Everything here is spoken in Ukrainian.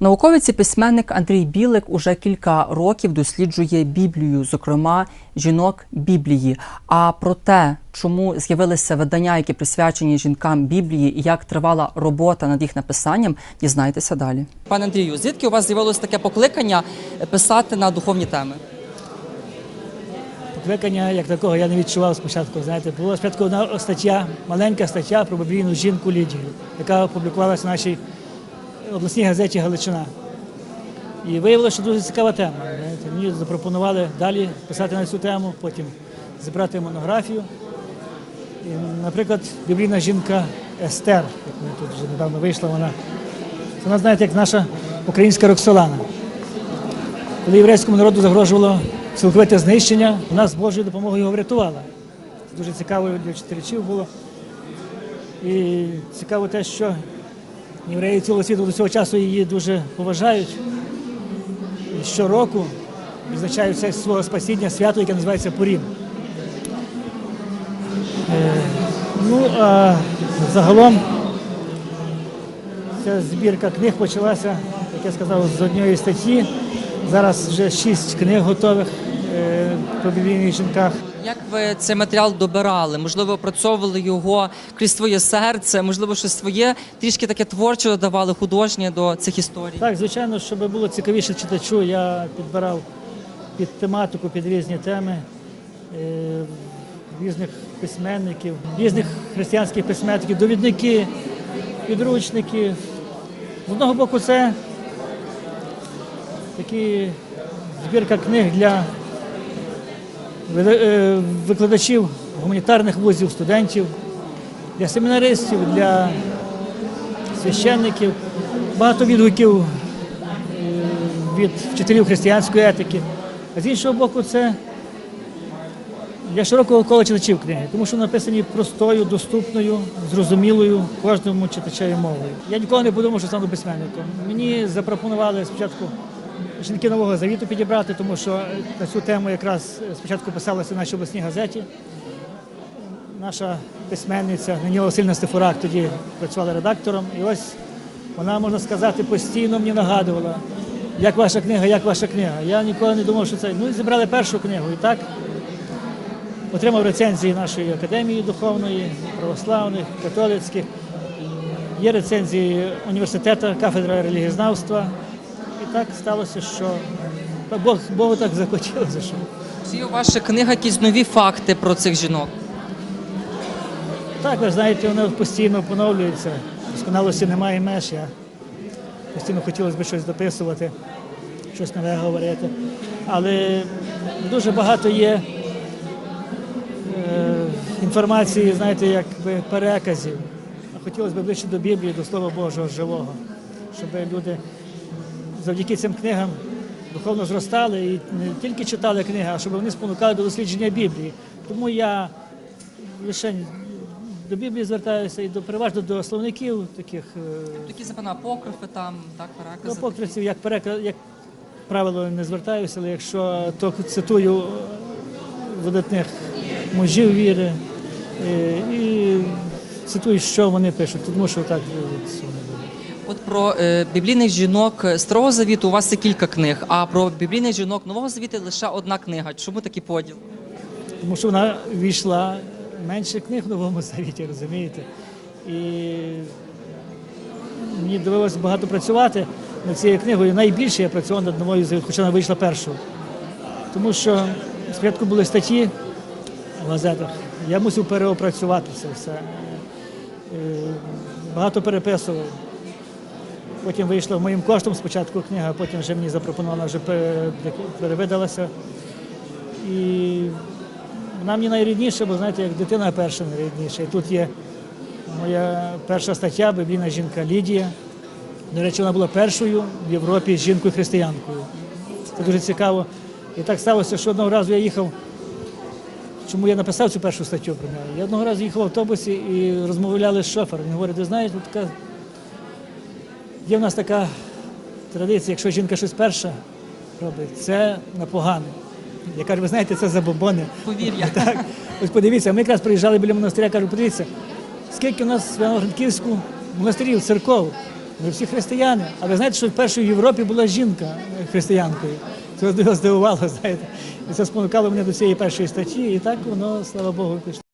Науковець і письменник Андрій Білик уже кілька років досліджує Біблію, зокрема жінок Біблії. А про те, чому з'явилися видання, які присвячені жінкам Біблії, і як тривала робота над їх написанням, дізнайтеся далі. Пане Андрію, звідки у вас з'явилось таке покликання писати на духовні теми? Покликання як такого я не відчував спочатку. Знаєте, була спочатку одна стаття, маленька стаття про біблійну жінку Лідію, яка опублікувалася в нашій обласній газеті Галичина. І виявилося, що дуже цікава тема. Мені запропонували далі писати на цю тему, потім зібрати монографію. І, наприклад, біблійна жінка Естер, як ми тут вже недавно вийшла, вона, вона знаєте, як наша українська Роксолана. Коли єврейському народу загрожувало цілковите знищення, вона з Божою допомогою його врятувала. Це дуже цікаво для читачів було. І цікаво те, що євреї цілого світу до цього часу її дуже поважають. Щороку відзначають свого спасіння свято, яке називається Пурім. Е, ну, а загалом ця збірка книг почалася, як я сказав, з однієї статті. Зараз вже шість книг готових е, про біблійних жінках. Як ви цей матеріал добирали? Можливо, опрацьовували його крізь своє серце, можливо, щось своє трішки таке творче додавали художнє до цих історій. Так, звичайно, щоб було цікавіше читачу, я підбирав під тематику, під різні теми е, різних письменників, різних християнських письменників, довідники, підручники. З одного боку, це такі збірка книг для викладачів гуманітарних вузів, студентів, для семінаристів, для священників, багато відгуків е, від вчителів християнської етики. А з іншого боку, це для широкого кола читачів книги, тому що написані простою, доступною, зрозумілою кожному читачеві мовою. Я ніколи не подумав, що стану письменником. Мені запропонували спочатку жінки нового завіту підібрати, тому що на цю тему якраз спочатку писалося в нашій обласній газеті. Наша письменниця Ніна Васильівна Стефурак тоді працювала редактором. І ось вона, можна сказати, постійно мені нагадувала, як ваша книга, як ваша книга. Я ніколи не думав, що це. Ну зібрали першу книгу. І так отримав рецензії нашої академії духовної, православних, католицьких. Є рецензії університету, кафедра релігієзнавства. Так сталося, що Бог, Богу так захотілося, що. Всі у ваших книгах якісь нові факти про цих жінок. Так, ви знаєте, воно постійно поновлюється. Досконалості немає меж. Я постійно хотілося б щось дописувати, щось нове говорити. Але дуже багато є е, інформації, знаєте, якби переказів. Хотілося б ближче до Біблії, до Слова Божого живого, щоб люди завдяки цим книгам духовно зростали і не тільки читали книги, а щоб вони спонукали до дослідження Біблії. Тому я лише до Біблії звертаюся і до переважно до словників таких е, Такі запевно апокрифи там, так, до перекази. апокрифів, як переклад, як правило, не звертаюся, але якщо то цитую е, видатних мужів віри е, і цитую, що вони пишуть, тому що так е, не буде. От про е, біблійних жінок е, Старого Завіту у вас є кілька книг, а про біблійних жінок Нового Завіту лише одна книга. Чому такий поділ? Тому що вона війшла менше книг в новому завіті, розумієте? І мені довелося багато працювати над цією книгою. Найбільше я працював над новою завіт, хоча вона вийшла першою. Тому що спочатку були статті в газетах, я мусив переопрацювати це все. Е, Багато переписував. Потім вийшла моїм коштом спочатку книга, потім вже мені запропонувала, вже перевидалася. І вона мені найрідніша, бо знаєте, як дитина перша найрідніша. І тут є моя перша стаття Біблійна жінка Лідія. До речі, вона була першою в Європі жінкою-християнкою. Це дуже цікаво. І так сталося, що одного разу я їхав. Чому я написав цю першу статтю про неї? Я одного разу їхав в автобусі і розмовляли з шофером. Він говорить, знаєте, тут така є в нас така традиція, якщо жінка щось перша робить, це на погане. Я кажу, ви знаєте, це забобони. Повір'я. Так, ось подивіться, ми якраз приїжджали біля монастиря, кажу, подивіться, скільки у нас в Івано-Франківську монастирів, церков. Ми всі християни. А ви знаєте, що вперше в Європі була жінка християнкою. Це здивувало, знаєте. І це спонукало мене до цієї першої статті, і так воно, слава Богу, пішло.